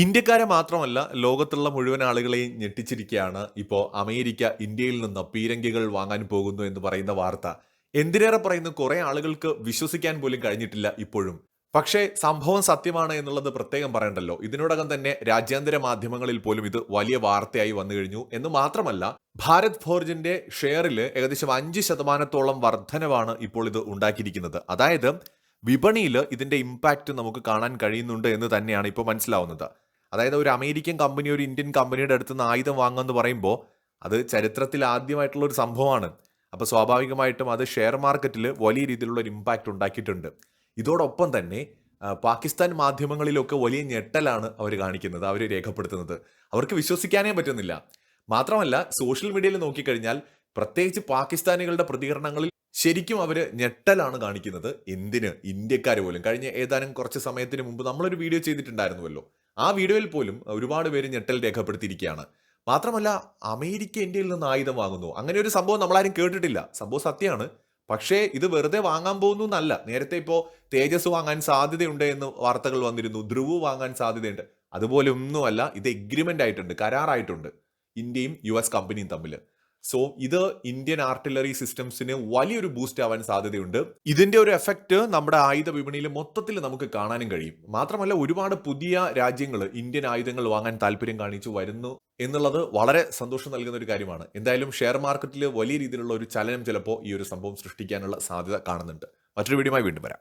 ഇന്ത്യക്കാരെ മാത്രമല്ല ലോകത്തുള്ള മുഴുവൻ ആളുകളെയും ഞെട്ടിച്ചിരിക്കുകയാണ്. ഇപ്പോൾ അമേരിക്ക ഇന്ത്യയിൽ നിന്ന് പീരങ്കികൾ വാങ്ങാൻ പോകുന്നു എന്ന് പറയുന്ന വാർത്ത. എന്തിനേറെ പറയുന്നു? കുറെ ആളുകൾക്ക് വിശ്വസിക്കാൻ പോലും കഴിഞ്ഞിട്ടില്ല ഇപ്പോഴും. പക്ഷേ സംഭവം സത്യമാണ് എന്നുള്ളത് പ്രത്യേകം പറയണ്ടല്ലോ. ഇതിനോടകം തന്നെ രാജ്യാന്തര മാധ്യമങ്ങളിൽ പോലും ഇത് വലിയ വാർത്തയായി വന്നു കഴിഞ്ഞു. എന്ന് മാത്രമല്ല ഭാരത് ഫോർജിന്റെ ഷെയറിൽ ഏകദേശം അഞ്ച് ശതമാനത്തോളം വർധനവാണ് ഇപ്പോൾ ഇത് ഉണ്ടാക്കിയിരിക്കുന്നത്. അതായത് വിപണിയിൽ ഇതിന്റെ ഇമ്പാക്റ്റ് നമുക്ക് കാണാൻ കഴിയുന്നുണ്ട് എന്ന് തന്നെയാണ് ഇപ്പോൾ മനസ്സിലാവുന്നത്. അതായത് ഒരു അമേരിക്കൻ കമ്പനി ഒരു ഇന്ത്യൻ കമ്പനിയുടെ അടുത്ത് നിന്ന് ആയുധം വാങ്ങുമെന്ന് പറയുമ്പോൾ അത് ചരിത്രത്തിൽ ആദ്യമായിട്ടുള്ള ഒരു സംഭവമാണ്. അപ്പോൾ സ്വാഭാവികമായിട്ടും അത് ഷെയർ മാർക്കറ്റിൽ വലിയ രീതിയിലുള്ള ഒരു ഇമ്പാക്റ്റ് ഉണ്ടാക്കിയിട്ടുണ്ട്. ഇതോടൊപ്പം തന്നെ പാകിസ്ഥാൻ മാധ്യമങ്ങളിലൊക്കെ വലിയ ഞെട്ടലാണ് അവർ കാണിക്കുന്നത് അവർ രേഖപ്പെടുത്തുന്നത്. അവർക്ക് വിശ്വസിക്കാനേ പറ്റുന്നില്ല. മാത്രമല്ല സോഷ്യൽ മീഡിയയിൽ നോക്കിക്കഴിഞ്ഞാൽ പ്രത്യേകിച്ച് പാകിസ്ഥാനികളുടെ പ്രതികരണങ്ങളിൽ ശരിക്കും അവർ ഞെട്ടലാണ് കാണിക്കുന്നത്. എന്തിന്? ഇന്ത്യക്കാർ പോലും. കഴിഞ്ഞ ഏതാനും കുറച്ച് സമയത്തിന് മുമ്പ് നമ്മളൊരു വീഡിയോ ചെയ്തിട്ടുണ്ടായിരുന്നുവല്ലോ. ആ വീഡിയോയിൽ പോലും ഒരുപാട് പേര് ഞെട്ടൽ രേഖപ്പെടുത്തിയിരിക്കുകയാണ്. മാത്രമല്ല അമേരിക്ക ഇന്ത്യയിൽ നിന്ന് ആയുധം വാങ്ങുന്നു. അങ്ങനെ ഒരു സംഭവം നമ്മളാരും കേട്ടിട്ടില്ല. സംഭവം സത്യമാണ്. പക്ഷേ ഇത് വെറുതെ വാങ്ങാൻ പോകുന്നു എന്നല്ല. നേരത്തെ ഇപ്പോൾ തേജസ് വാങ്ങാൻ സാധ്യതയുണ്ട് എന്ന് വാർത്തകൾ വന്നിരുന്നു. ധ്രുവ് വാങ്ങാൻ സാധ്യതയുണ്ട്. അതുപോലെ ഒന്നുമല്ല ഇത് എഗ്രിമെന്റ് ആയിട്ടുണ്ട്. കരാറായിട്ടുണ്ട്. ഇന്ത്യയും യു എസ് കമ്പനിയും തമ്മിൽ സോ ഇത് ഇന്ത്യൻ ആർട്ടിലറി സിസ്റ്റംസിന് വലിയൊരു ബൂസ്റ്റ് ആവാൻ സാധ്യതയുണ്ട്. ഇതിന്റെ ഒരു എഫക്റ്റ് നമ്മുടെ ആയുധ വിപണിയിൽ മൊത്തത്തിൽ നമുക്ക് കാണാനും കഴിയും. മാത്രമല്ല ഒരുപാട് പുതിയ രാജ്യങ്ങൾ ഇന്ത്യൻ ആയുധങ്ങൾ വാങ്ങാൻ താല്പര്യം കാണിച്ചു വരുന്നു എന്നുള്ളത് വളരെ സന്തോഷം നൽകുന്ന ഒരു കാര്യമാണ്. എന്തായാലും ഷെയർ മാർക്കറ്റിൽ വലിയ രീതിയിലുള്ള ഒരു ചലനം ചിലപ്പോൾ ഈ ഒരു സംഭവം സൃഷ്ടിക്കാനുള്ള സാധ്യത കാണുന്നുണ്ട്. മറ്റൊരു വീഡിയോയുമായി വീണ്ടും വരാം.